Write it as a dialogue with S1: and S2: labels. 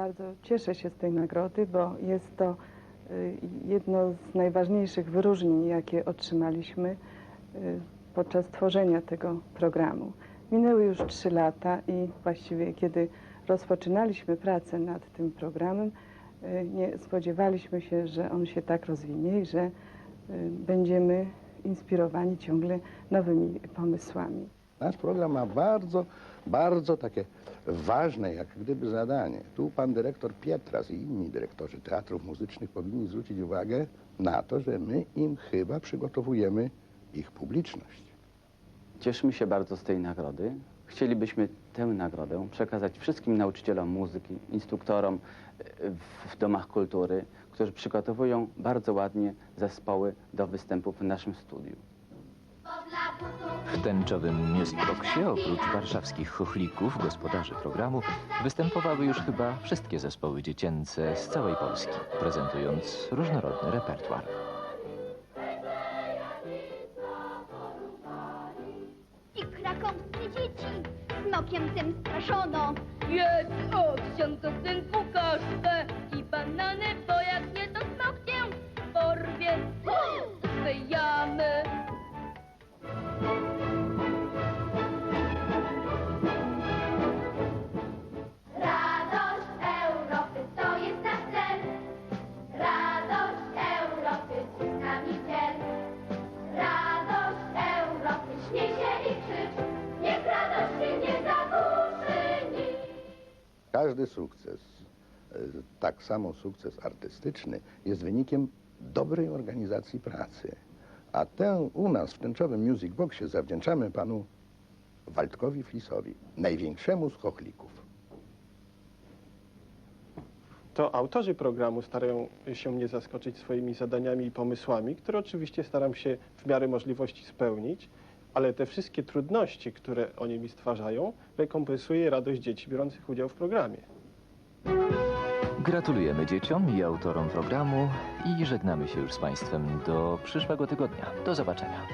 S1: Bardzo cieszę się z tej nagrody, bo jest to y, jedno z najważniejszych wyróżnień, jakie otrzymaliśmy y, podczas tworzenia tego programu. Minęły już trzy lata i właściwie kiedy rozpoczynaliśmy pracę nad tym programem, y, nie spodziewaliśmy się, że on się tak rozwinie i że będziemy inspirowani ciągle nowymi pomysłami.
S2: Nasz program ma bardzo, bardzo takie ważne jak gdyby zadanie. Tu pan dyrektor Pietras i inni dyrektorzy teatrów muzycznych powinni zwrócić uwagę na to, że my im chyba przygotowujemy ich publiczność.
S3: Cieszymy się bardzo z tej nagrody. Chcielibyśmy tę nagrodę przekazać wszystkim nauczycielom muzyki, instruktorom e, w, w domach kultury, którzy przygotowują bardzo ładnie zespoły do występów w naszym studiu.
S4: W tęczowym Music oprócz warszawskich chochlików, gospodarzy programu, występowały już chyba wszystkie zespoły dziecięce z całej Polski, prezentując różnorodny repertuar.
S5: I krakowskie dzieci smokiem tym straszono.
S6: Jest o ksiądz syn kasztę
S2: Każdy sukces, e, tak samo sukces artystyczny, jest wynikiem dobrej organizacji pracy. A tę u nas w tęczowym Music Boxie zawdzięczamy panu Waldkowi Flisowi, największemu z chochlików.
S7: to autorzy programu starają się mnie zaskoczyć swoimi zadaniami i pomysłami, które oczywiście staram się w miarę możliwości spełnić, ale te wszystkie trudności, które oni mi stwarzają, rekompensuje radość dzieci biorących udział w programie.
S4: Gratulujemy dzieciom i autorom programu i żegnamy się już z Państwem do przyszłego tygodnia. Do zobaczenia.